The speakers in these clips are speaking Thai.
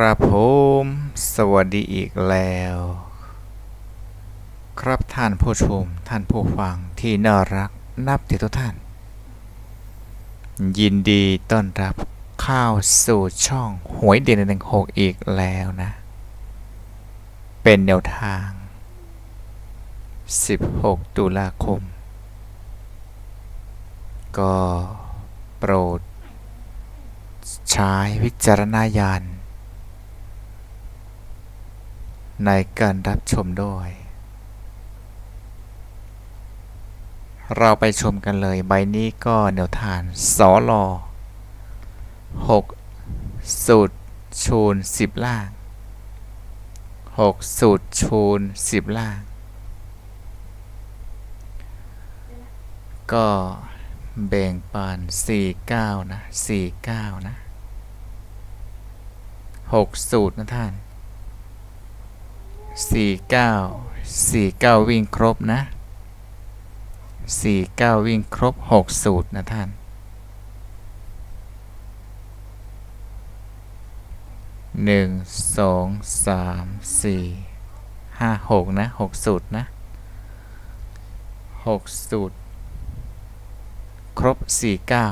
ครับผม สวัสดีอีกแล้ว ครับท่านผู้ชม ท่านผู้ฟังที่น่ารักนับถือทุกท่าน ยินดีต้อนรับเข้าสู่ช่องหวยเด่นหนึ่งหกอีกแล้วนะ เป็นแนวทาง 16 ตุลาคม ก็โปรดใช้วิจารณญาณ ในการรับชมด้วย เราไปชมกันเลยใบนี้ก็แนวทานสอลอ6สูตรชูน10ล่าง6สูตรชูน10ล่าง ก็แบ่งปัน49นะ49นะ6สูตรนะท่าน 49 49 วิ่งครบนะ 49 วิ่งครบ 6 สูตรนะท่านหนึ่งสองสามสี่ห้าหกนะหกสูตรนะหกสูตร ครบสี่เก้า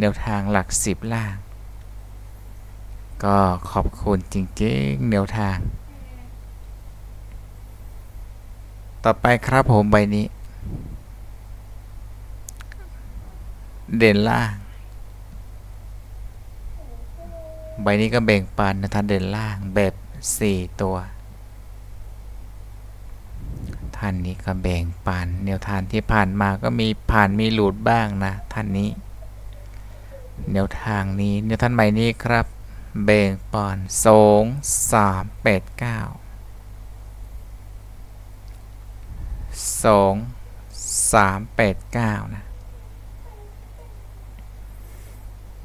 แนวทางหลักสิบล่าง ก็ขอบคุณจริงๆ แนวทาง ต่อไปครับผมใบนี้ เด่นล่าง ใบนี้ก็แบ่งปันนะท่านเด่นล่างแบบ 4 ตัว ท่านนี้ก็แบ่งปันแนวทางที่ผ่านมาก็มีผ่านมีหลุดบ้างนะ ท่านนี้แนวทางนี้แนวท่านใหม่นี้ครับ แบ่งปันสองสามแปดเก้า สองสามแปดเก้านะ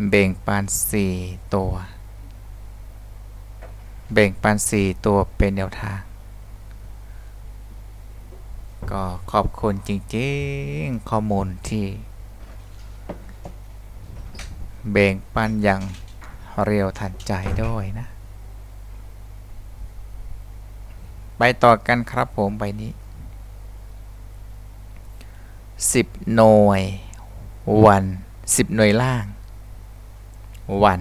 แบ่งปันสี่ตัว แบ่งปันสี่ตัวเป็นแนวทาง ก็ขอบคุณจริงๆ ข้อมูลที่ แบ่งปันอย่างเร็วทันใจด้วยนะ ไปต่อกันครับผมใบนี้ 10หน่วยวัน10หน่วยล่าง วัน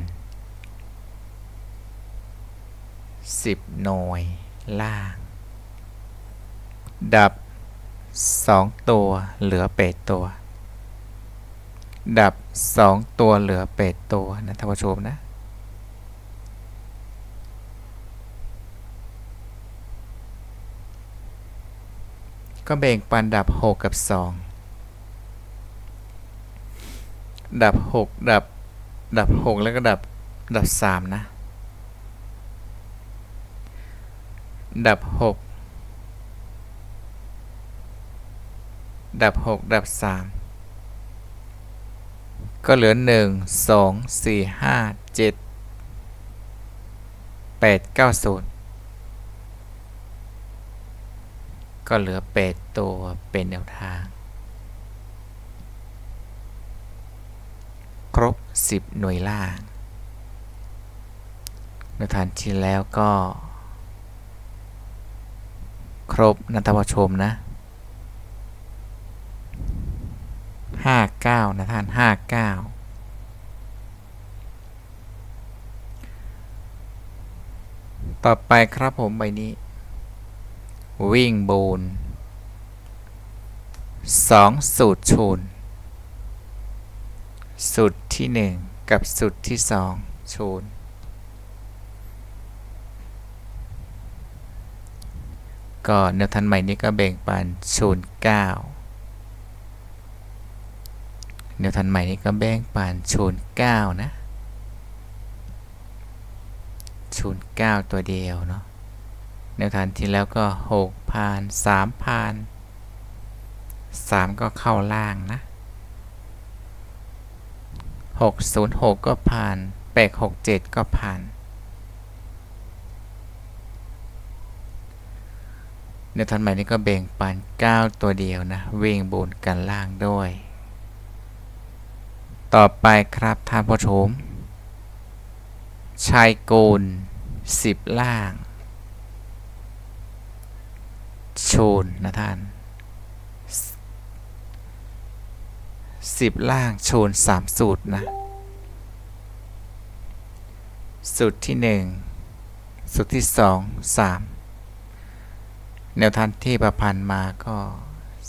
10หน่วยล่าง ดับ2ตัวเหลือเป็ดตัว ดับ2ตัวเหลือเป็ดตัวนะท่านผู้ชมนะก็แบ่งปันดับ 6 กับ 2 ดับ6ดับ ดับ6แล้วก็ดับ ดับ3นะ ดับ6ดับ6ดับ3ก็เหลือ1 2 4 5 7 8 9 0ก็เหลือ8ตัวเป็นแนวทาง ครบ 10 หน่วยล่างนวทางที่แล้วก็ ครบนันทวชมนะ59นะท่าน59ต่อไปครับผมใบนี้ วิ่งบูนสองสูตรชูนสูตร ที่หนึ่งกับสูตรที่สองชูนก็แนวทันใหม่นี้ก็แบ่งปันชูนเก้าแนวทันใหม่นี้ก็แบ่งปันชูนเก้านะชูนเก้าตัวเดียวเนาะแนวทางที่แล้วก็หกผ่านสามผ่านสามก็เข้าล่างนะ หกศูนย์หกก็ผ่านแปดหกเจ็ดก็ผ่านแนวทางใหม่นี้ก็แบ่งปันเก้าตัวเดียวนะวิ่งบนกันล่างด้วย ต่อไปครับท่านผู้ชม ชายโกนสิบล่าง โชนนะท่าน 10 ล่างโชน3สูตรนะ สูตรที่ 1 สูตรที่ 2 3 แนวทันที่ประพันธ์มาก็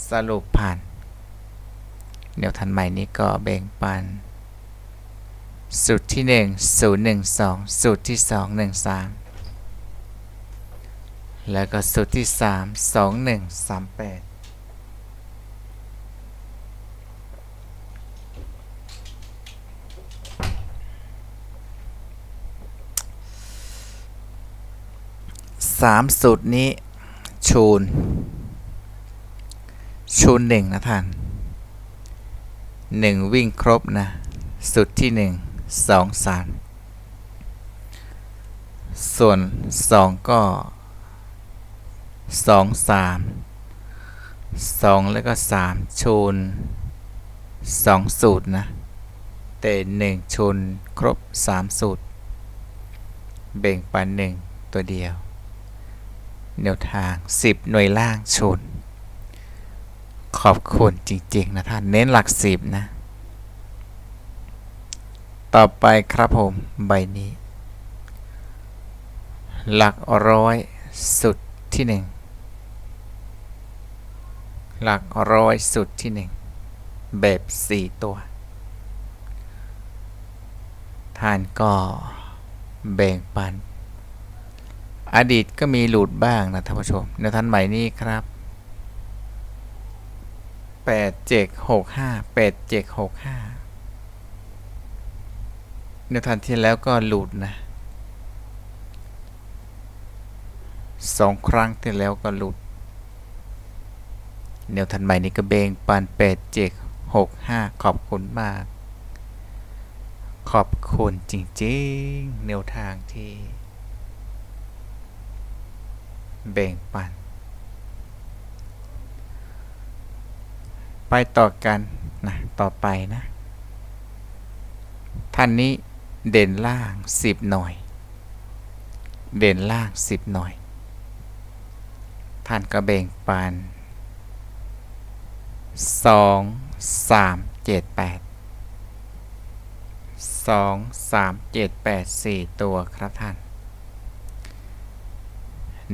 สรุปผ่าน แนวทันใหม่นี้ก็แบ่งปัน สูตรที่ 1 0 1 2 สูตรที่ 2 1 3แล้วก็สูตรที่ 3 2 1 3 8 สามสูตรนี้ชูนชูนหนึ่งนะท่านหนึ่งวิ่งครบนะสุดที่หนึ่งสองสามส่วนสองก็สองสามสองแล้วก็สามชูนสองสูตรนะแต่หนึ่งชูนครบสามสูตร เบ่งปันหนึ่งตัวเดียว แนวทาง 10 หน่วยล่างชน ขอบคุณจริง ๆ นะท่าน เน้นหลักสิบนะ ต่อไปครับผมใบนี้ หลักร้อยสุดที่หนึ่งหลักร้อยสุดที่หนึ่งแบบสี่ตัว ท่านก็แบ่งปัน อดีตก็มีหลุดบ้างนะท่านผู้ชมในวท่านใหม่นี้ครับแปดเจ็ดหกห้าแปดเจ็ดหกห้าในทันที่แล้วก็หลุดนะสองครั้งที่แล้วก็หลุดแนวทันใหม่นี้ก็เบงปันแปดเจ็ดหกห้าขอบคุณมาก ขอบคุณจริงๆแนวทางที่ แบ่งปัน ไปต่อกันนะต่อไปนะ ท่านนี้เด่นล่าง10หน่อย เด่นล่าง10หน่อย ท่านก็แบ่งปัน2 3 7 8 2 3 7 8 4ตัวครับท่าน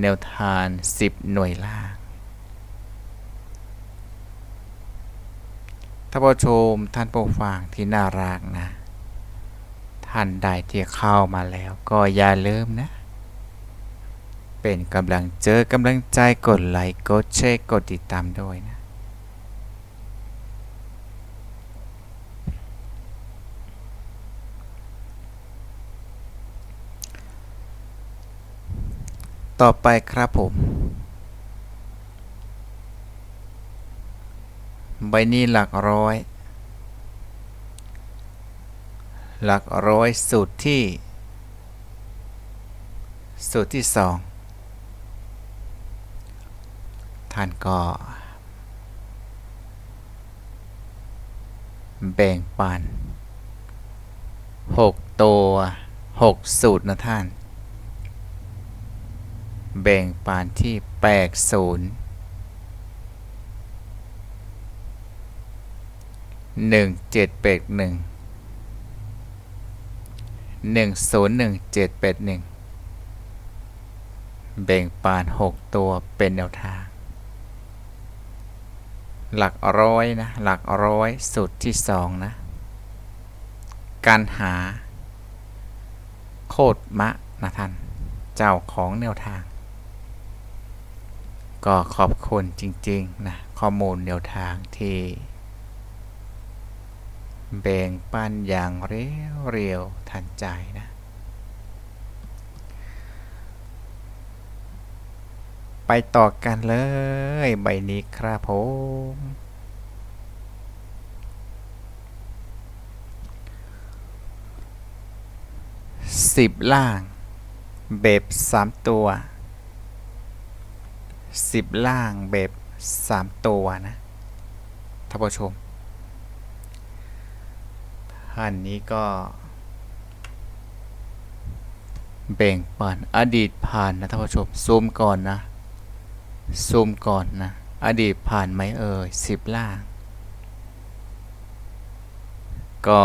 แนวทาน 10 หน่วยล่าง ท่านผู้ชมท่านผู้ฟังที่น่ารักนะ ท่านใดที่เข้ามาแล้วก็อย่าลืมนะ เป็นกำลังเจอกำลังใจกดไลค์กดแชร์กดติดตามด้วยนะ ต่อไปครับผม ใบนี้หลักร้อย หลักร้อยสูตรที่ สูตรที่สองท่านก็ แบ่งปันหกตัวหกสูตรนะท่าน แบ่งปันที่แปดศูนย์หนึ่งเจ็ดแปดหนึ่งหนึ่งศูนย์หนึ่งเจ็ดแปดหนึ่งแบ่งปานหกตัวเป็นแนวทาง หลักร้อยนะ หลักร้อยสุดที่สองนะ การหา โคตรมะนะท่าน เจ้าของแนวทาง ก็ขอบคุณจริง ๆ นะ ข้อมูลแนวทางที่แบ่งปันอย่างเร็วเร็วทันใจนะ ไปต่อกันเลย ใบนี้ครับผมสิบล่าง เบบสามตัว สิบล่างเบบสามตัวนะท่านผู้ชม ท่านนี้ก็ แบ่งปันอดีตผ่านนะท่านผู้ชม ซูมก่อนนะ ซูมก่อนนะ อดีตผ่านไหมเอ่ยสิบล่าง ก็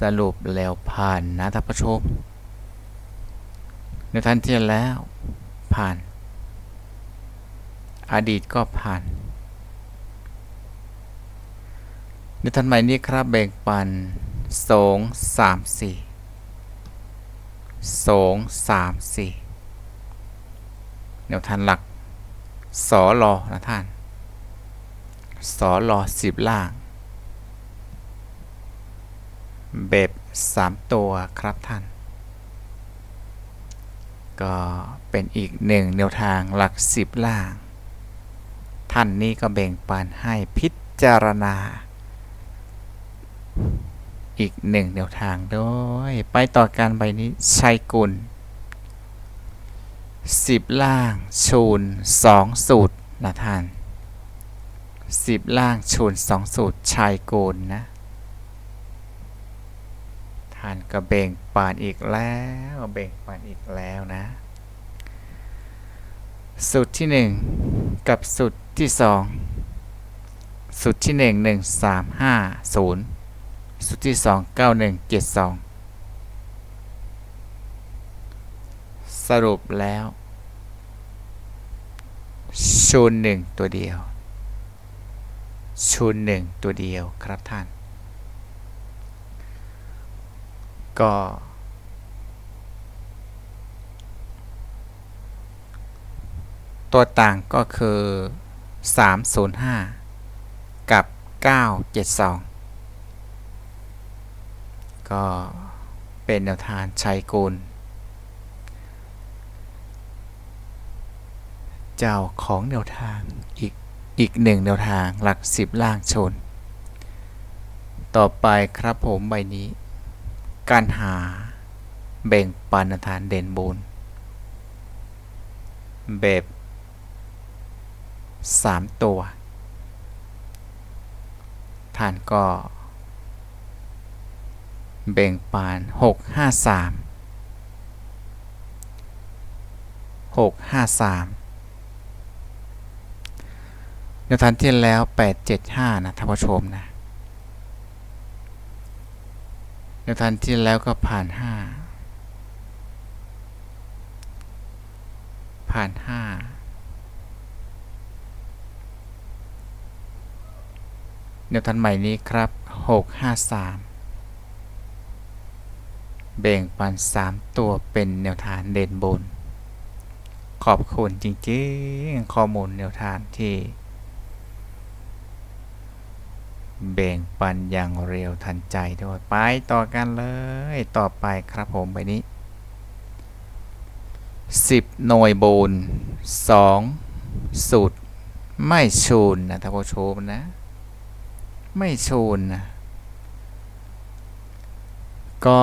สรุปแล้วผ่านนะท่านผู้ชมในทันทีแล้วผ่าน อดีตก็ผ่านในทันใหม่นี้ครับแบ่งปันสองสามสี่สองสามสี่แนวทานหลักสอรอนะท่านสอรอสิบล่าง แบบสามตัวครับท่าน ก็เป็นอีกหนึ่งแนวทางหลักสิบล่าง ท่านนี้ก็แบ่งปันให้พิจารณา อีกหนึ่งแนวทางด้วยไปต่อการใบนี้ชัยกุลสิบล่างชูนสองสูตรนะท่านสิบล่างชูนสองสูตรชัยกุลนะท่านก็เบ่งปานอีกแล้วเบ่งปานอีกแล้วนะ สูตรที่หนึ่ง กับสูตรที่สองสูตรที่หนึ่งหนึ่งสามห้าศูนย์สูตรที่สองเก้าหนึ่งเจ็ดสองสรุปแล้วชูนหนึ่งตัวเดียวชูนหนึ่งตัวเดียวครับท่าน ก็ ตัวต่างก็คือ 305 กับ 972 ก็เป็นแนวทางชัยกุลเจ้าของแนวทางอีกอีกหนึ่งแนวทางหลักสิบล่างชน ต่อไปครับผมใบนี้ การหาแบ่งปันทานเด่นบุญแบบ 3 ตัว ท่านก็ เบ่งปาน 653 653เดี๋ยวทันที่แล้ว 875 นะท่านผู้ชมนะเดี๋ยวทันที่แล้วก็ผ่าน 5 ผ่าน 5 แนวทันใหม่นี้ครับหกห้าสามแบ่งปันสามตัวเป็นแนวทางเด่นบน ขอบคุณจริงๆ ข้อมูลแนวทางที่ แบ่งปันอย่างเร็วทันใจด้วยไปต่อกันเลยต่อไปครับผมไปนี้ 10 หน่วยบน 2 สูตร ไม่ชูนนะท่านผู้ชมนะ ไม่ชูนนะก็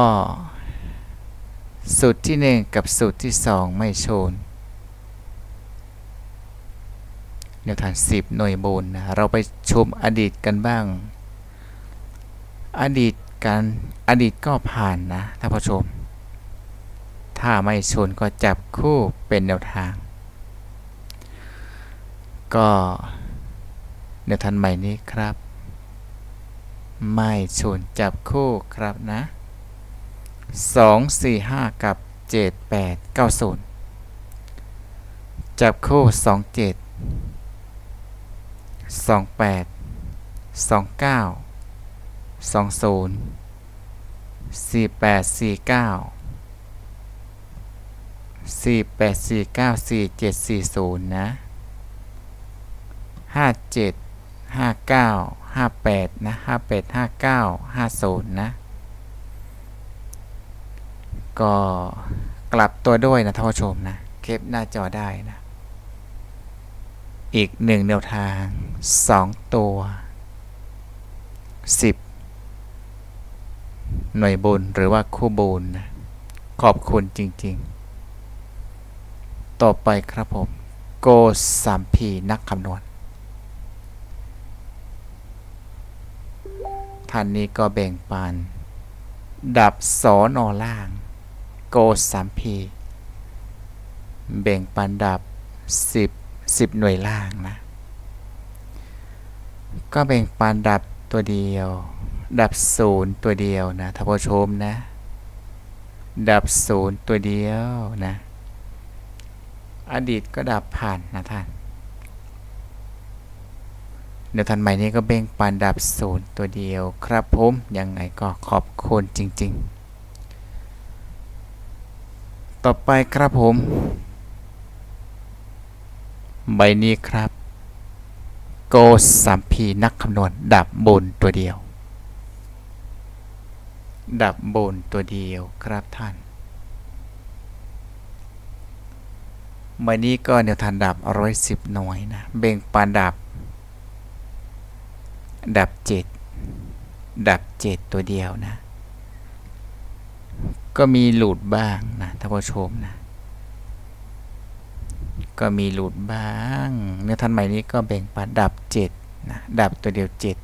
สูตรที่1กับสูตรที่2ไม่ชูนแนวทาง10หน่วยบูนนะเราไปชมอดีตกันบ้าง อดีตการอดีตก็ผ่านนะท่านผู้ชม ถ้าไม่ชนก็จับคู่เป็นแนวทาง ก็แนวทางใหม่นี้ครับ ไม่ชนจับคู่ครับนะ 2 4 5 กับ 7 8 9 0 จับคู่ 2 7 2 8 2 9 2 0 4 8 4 9สี่แปดสี่เก้าสี่เจ็ดสี่ศูนย์นะห้า เจ็ดห้าเก้าห้าแปดนะห้าแปดห้าเก้าห้าศูนย์นะ ก็กลับตัวด้วยนะท่านผู้ชมนะเก็บหน้าจอได้นะ อีกหนึ่งแนวทางสองตัวสิบหน่วยบุญหรือว่าคู่บุญนะ ขอบคุณจริง ๆ ต่อไปครับผม โกสามพีนักคำนวณ ท่านนี้ก็แบ่งปัน ดับสอนอล่าง โกสามพีแบ่งปันดับ 10 10 หน่วยล่างนะ ก็แบ่งปันดับตัวเดียว ดับศูนย์ตัวเดียวนะท่านผู้ชมนะ ดับศูนย์ตัวเดียวนะ อดีตก็ดับผ่านนะท่าน เดี๋ยวทันใหม่นี้ก็เบ่งปันดับศูนย์ตัวเดียวครับผมยังไงก็ขอบคุณจริง ๆ ต่อไปครับผม ใบนี้ครับ โกสัมพีนักคำนวณดับบนตัวเดียว ดับบนตัวเดียวครับท่านใบนี้ก็แนวทางดับร้อยสิบหน่วยนะเบ่งปานดับ ดับเจ็ดดับเจ็ดตัวเดียวนะ ก็มีหลุดบ้างนะท่านผู้ชมนะ ก็มีหลุดบ้าง เนื้อทันใหม่นี้ก็แบ่งปันดับเจ็ดนะดับตัวเดียวเจ็ด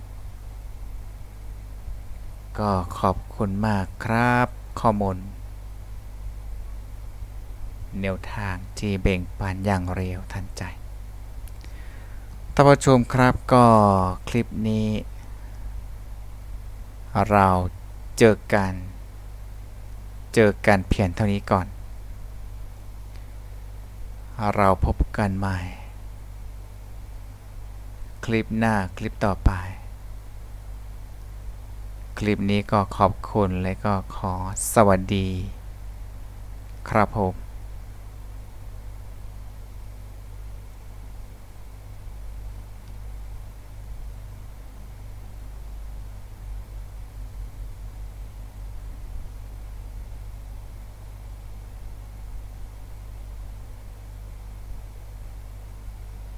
ก็ขอบคุณมากครับข้อมูลแนวทางที่แบ่งปันอย่างเร็วทันใจ ท่านผู้ชมครับก็คลิปนี้ เราเจอกันเจอกันเพียงเท่านี้ก่อน เราพบกันใหม่ คลิปหน้าคลิปต่อไป คลิปนี้ก็ขอบคุณและก็ขอสวัสดี ครับผม